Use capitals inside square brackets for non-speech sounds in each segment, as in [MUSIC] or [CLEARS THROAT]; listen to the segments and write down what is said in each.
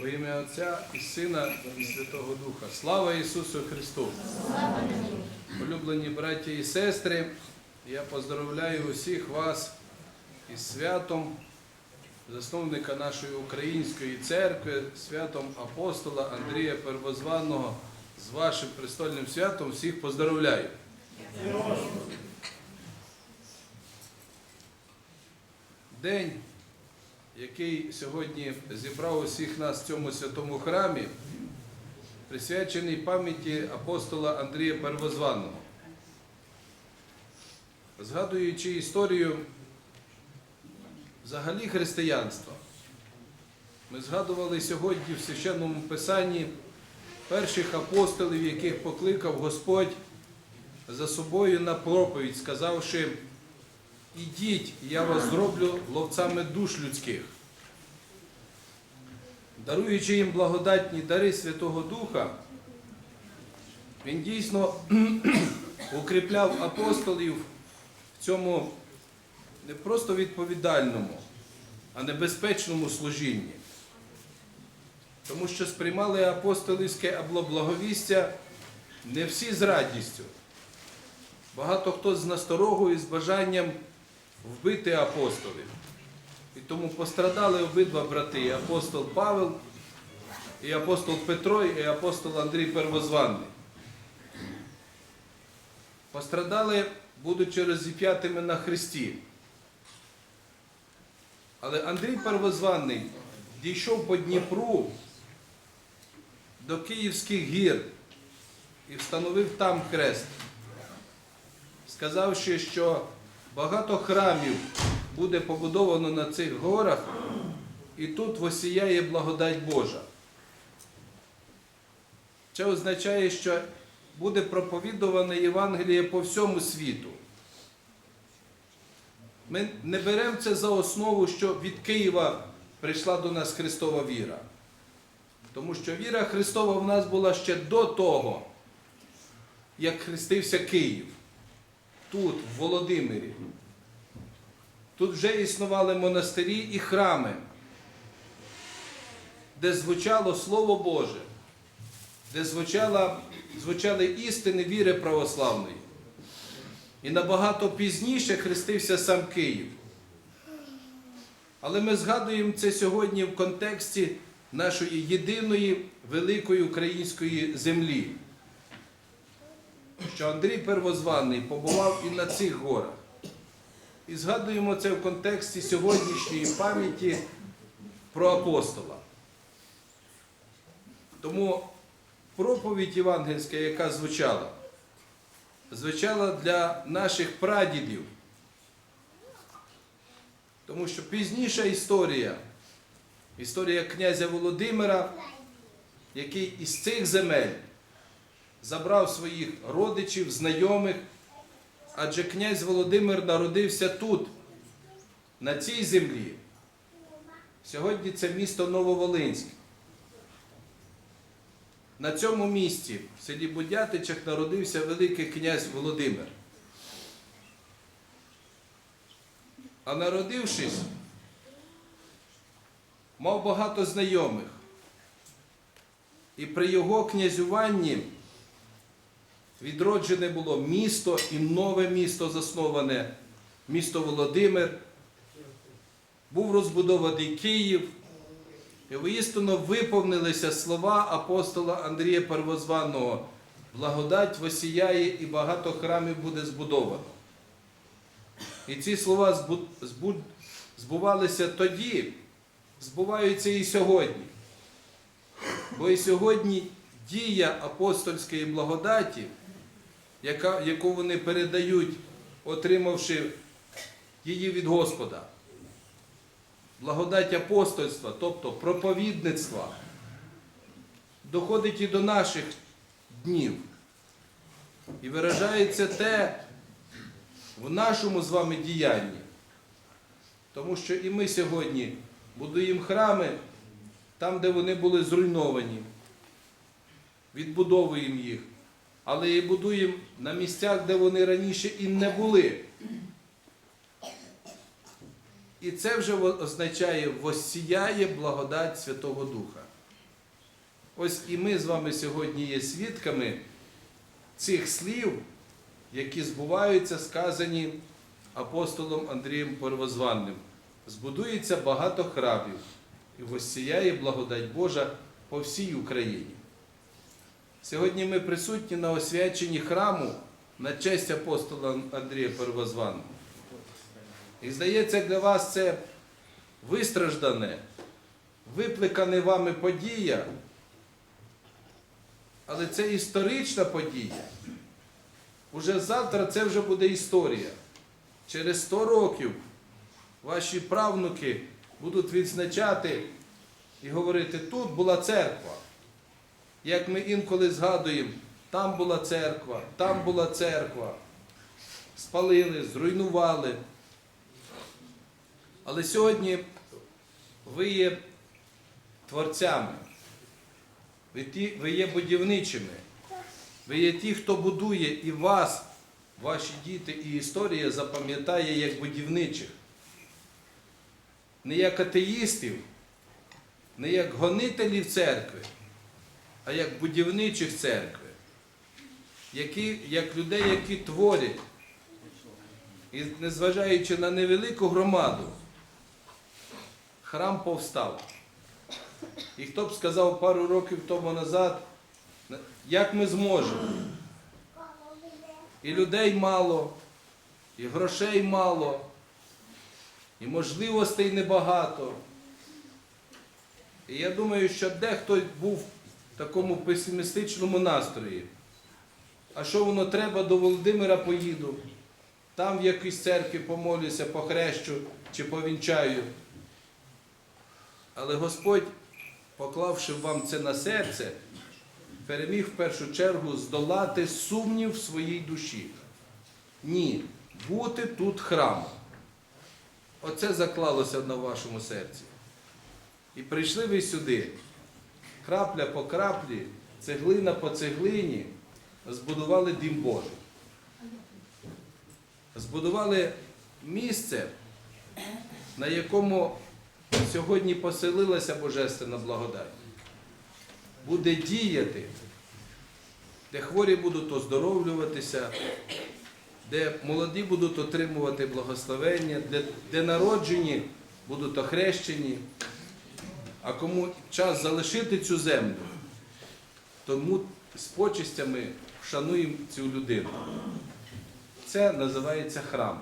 Во ім'я Отця і Сина і Святого Духа. Слава Ісусу Христу! Улюблені браті і сестри, я поздравляю усіх вас із святом засновника нашої української церкви, святом апостола Андрія Первозваного. З вашим престольним святом всіх поздравляю. День, який сьогодні зібрав усіх нас в цьому святому храмі, присвячений пам'яті апостола Андрія Первозваного. Згадуючи історію взагалі християнства, ми згадували сьогодні в священному писанні перших апостолів, яких покликав Господь за собою на проповідь, сказавши, ідіть, я вас зроблю ловцями душ людських. Даруючи їм благодатні дари Святого Духа, він дійсно [CLEARS THROAT] укріпляв апостолів в цьому не просто відповідальному, а небезпечному служінні. Тому що сприймали апостолівське або благовістя не всі з радістю. Багато хто з насторогою, з бажанням вбити апостолів. І тому пострадали обидва брати, апостол Павел, і апостол Петро, і апостол Андрій Первозванний. Пострадали, будучи розіп'ятими на Христі. Але Андрій Первозванний дійшов по Дніпру до Київських гір і встановив там хрест, сказавши, що багато храмів буде побудовано на цих горах, і тут восіяє благодать Божа. Це означає, що буде проповідуване Євангеліє по всьому світу. Ми не беремо це за основу, що від Києва прийшла до нас Христова віра. Тому що віра Христова в нас була ще до того, як хрестився Київ. Тут, в Володимирі. Тут вже існували монастирі і храми, де звучало Слово Боже, де звучала, звучали істини віри православної. І набагато пізніше хрестився сам Київ. Але ми згадуємо це сьогодні в контексті нашої єдиної великої української землі. Що Андрій Первозваний побував і на цих горах. І згадуємо це в контексті сьогоднішньої пам'яті про апостола. Тому проповідь євангельська, яка звучала, звучала для наших прадідів. Тому що пізніша історія, історія князя Володимира, який із цих земель забрав своїх родичів, знайомих, адже князь Володимир народився тут, на цій землі. Сьогодні це місто Нововолинськ. На цьому місці, в селі Будятичах, народився Великий князь Володимир. А народившись, мав багато знайомих. І при його князюванні відроджене було місто і нове місто засноване, місто Володимир. Був розбудований Київ. І воістину виповнилися слова апостола Андрія Первозваного. Благодать восіяє і багато храмів буде збудовано. І ці слова збу- збу- збувалися тоді, збуваються і сьогодні. Бо і сьогодні дія апостольської благодаті, яка, яку вони передають, отримавши її від Господа. Благодать апостольства, тобто проповідництва, доходить і до наших днів. І виражається те в нашому з вами діянні. Тому що і ми сьогодні будуємо храми там, де вони були зруйновані, відбудовуємо їх, але і будуємо на місцях, де вони раніше і не були. І це вже означає, воссіяє благодать Святого Духа. Ось і ми з вами сьогодні є свідками цих слів, які збуваються, сказані апостолом Андрієм Первозванним. Збудується багато храмів, і воссіяє благодать Божа по всій Україні. Сьогодні ми присутні на освяченні храму на честь апостола Андрія Первозванного. І здається, для вас це вистраждане, випликане вами подія, але це історична подія. Уже завтра це вже буде історія. Через 100 років ваші правнуки будуть відзначати і говорити, тут була церква. Як ми інколи згадуємо, там була церква, там була церква. Спалили, зруйнували. Але сьогодні ви є творцями, ви, є будівничими, ви є ті, хто будує і вас, ваші діти, і історія запам'ятає як будівничих. Не як атеїстів, не як гонителів церкви, а як будівничих церкви, які, як людей, які творять. І незважаючи на невелику громаду, храм повстав. І хто б сказав пару років тому назад, як ми зможемо? І людей мало, і грошей мало, і можливостей небагато. І я думаю, що дехто був такому песимістичному настрої. А що воно треба, до Володимира поїду, там в якійсь церкві помолюся, похрещу чи повінчаю. Але Господь, поклавши вам це на серце, переміг в першу чергу здолати сумнів в своїй душі. Ні, бути тут храмом. Оце заклалося на вашому серці. І прийшли ви сюди, крапля по краплі, цеглина по цеглині, збудували дім Божий. Збудували місце, на якому сьогодні поселилася Божественна благодать. Буде діяти, де хворі будуть оздоровлюватися, де молоді будуть отримувати благословення, де, де народжені будуть охрещені. А кому час залишити цю землю, тому з почистями вшануємо цю людину. Це називається храм.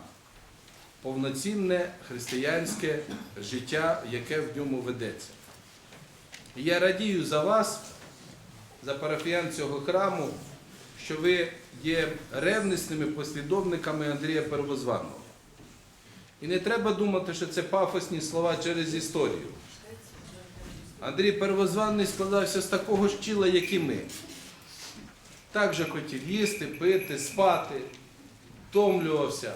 Повноцінне християнське життя, яке в ньому ведеться. І я радію за вас, за парафіян цього храму, що ви є ревнисними послідовниками Андрія Первозваного. І не треба думати, що це пафосні слова через історію. Андрій Первозваний складався з такого ж тіла, як і ми. Так же хотів їсти, пити, спати, втомлювався.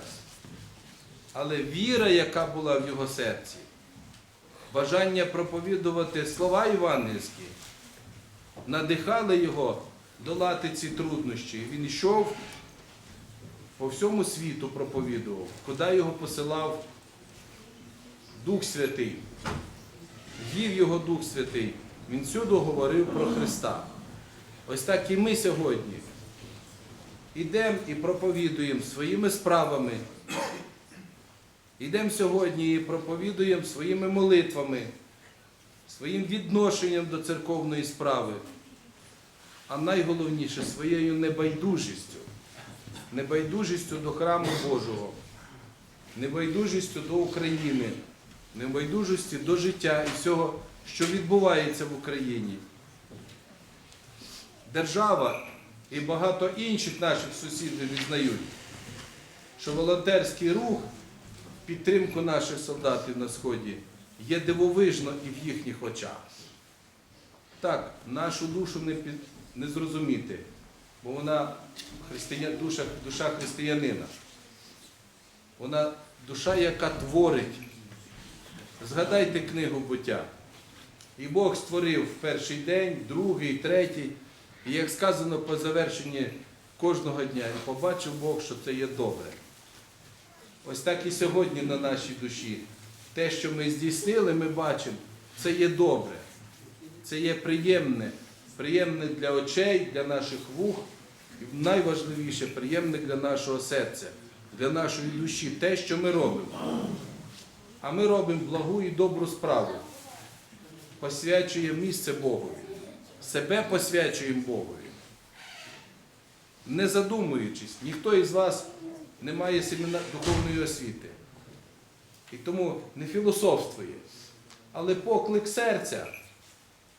Але віра, яка була в його серці, бажання проповідувати слова євангельські, надихали його долати ці труднощі. Він йшов по всьому світу проповідував, куди його посилав Дух Святий. Вів його Дух Святий. Він всюди говорив про Христа. Ось так і ми сьогодні йдемо і проповідуємо своїми справами. Йдемо сьогодні і проповідуємо своїми молитвами, своїм відношенням до церковної справи, а найголовніше своєю небайдужістю, небайдужістю до храму Божого, небайдужістю до України, небайдужістю до життя і всього, що відбувається в Україні. Держава і багато інших наших сусідів відзнають, що волонтерський рух підтримку наших солдатів на Сході є дивовижно і в їхніх очах. Так, нашу душу не, під, не зрозуміти, бо вона християн, душа, душа християнина. Вона душа, яка творить. Згадайте книгу буття. І Бог створив перший день, другий, третій. І як сказано по завершенні кожного дня, і побачив Бог, що це є добре. Ось так і сьогодні на нашій душі. Те, що ми здійснили, ми бачимо, це є добре, це є приємне, приємне для очей, для наших вух, і найважливіше приємне для нашого серця, для нашої душі, те, що ми робимо. А ми робимо благу і добру справу. Посвячуємо місце Богові. Себе посвячуємо Богові. Не задумуючись, ніхто із вас не має семіна духовної освіти. І тому не філософствує. Але поклик серця,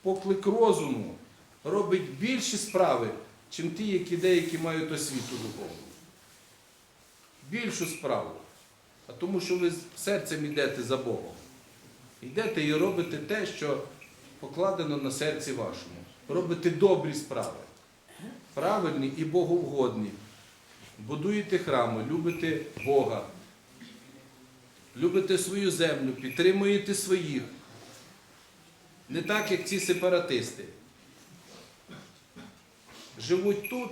поклик розуму робить більші справи, чим ті, які деякі мають освіту духовну. Більшу справу. А тому, що ви серцем йдете за Богом. Йдете і робите те, що покладено на серці вашому. Робите добрі справи, правильні і боговгодні. Будуєте храми, любите Бога, любите свою землю, підтримуєте своїх. Не так, як ці сепаратисти. Живуть тут,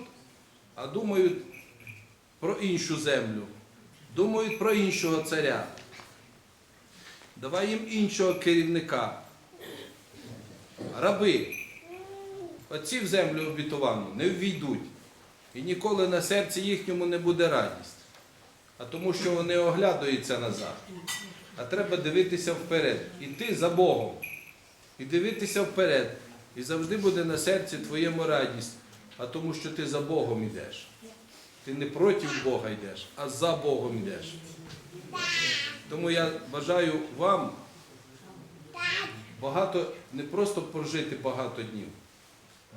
а думають про іншу землю, думають про іншого царя. Давай їм іншого керівника. Раби, оці в землю обітовану не ввійдуть. І ніколи на серці їхньому не буде радість. А тому, що вони оглядаються назад. А треба дивитися вперед. Іти за Богом. І дивитися вперед. І завжди буде на серці твоєму радість. А тому, що ти за Богом йдеш. Ти не проти Бога йдеш, а за Богом йдеш. Тому я бажаю вам багато, не просто прожити багато днів,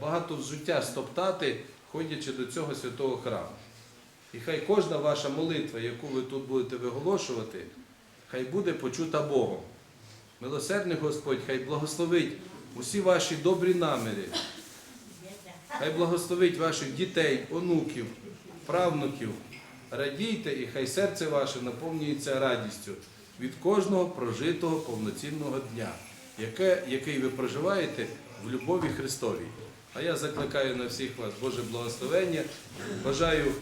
багато взуття стоптати, ходячи до цього святого храму. І хай кожна ваша молитва, яку ви тут будете виголошувати, хай буде почута Богом. Милосердний Господь, хай благословить усі ваші добрі наміри. Хай благословить ваших дітей, онуків, правнуків. Радійте і хай серце ваше наповнюється радістю від кожного прожитого повноцінного дня, яке, який ви проживаєте в любові Христовій. А я закликаю на всіх вас Боже благословення. Бажаю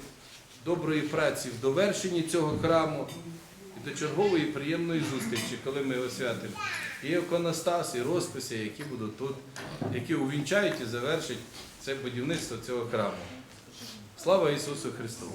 доброї праці в довершенні цього храму і до чергової приємної зустрічі, коли ми освятимо і іконостас, і розписи, які будуть тут, які увінчають і завершать це будівництво цього храму. Слава Ісусу Христу!